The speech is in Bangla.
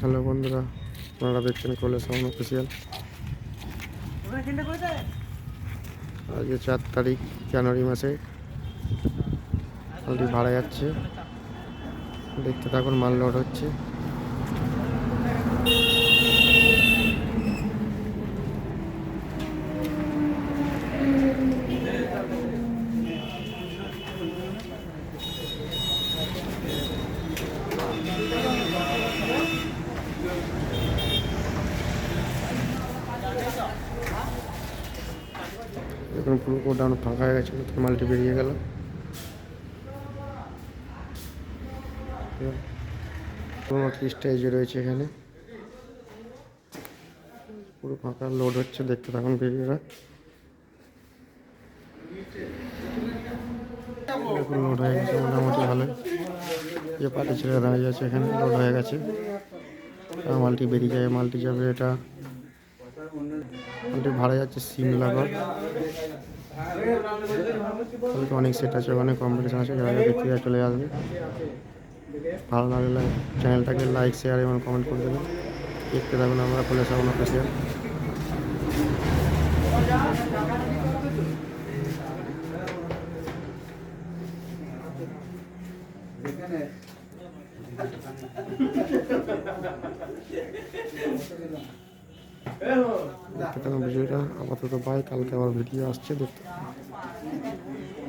হ্যালো বন্ধুরা, আপনারা দেখছেন কলে সাউন্ড অফিসিয়াল আজকে চার তারিখ, জানুয়ারি মাসে। ভাড়া যাচ্ছে। দেখতে থাকুন, মাল লোড হচ্ছে। এখন পুরো গোডাউন ফাঁকা হয়ে গেছে, নতুন মালটি বেরিয়ে গেল। স্টেজ রয়েছে এখানে। পুরো ফাঁকা লোড হচ্ছে, দেখতে থাকুন দেখুন লোড হয়ে গেছে, মোটামুটি ভালো যে পাটি ছেড়ে দাঁড়িয়ে আছে এখানে লোড হয়ে গেছে। মালটি বেরিয়ে যায় মালটি যাবে এটা। মালটি ভাড়া যাচ্ছে সিমলাগড় অনেক সেট আছে, অনেক কম্পিটিশন আছে যারা দেখতে চলে আসবে। ভালো লাগলে চ্যানেলটাকে লাইক শেয়ার এবং কমেন্ট করে দেবেন। দেখতে থাকুন আমরা খুলে সামন অফিসিয়াল দেখতে থাকুন আপাতত বাই কালকে আবার ভিডিও আসছে দেখতে।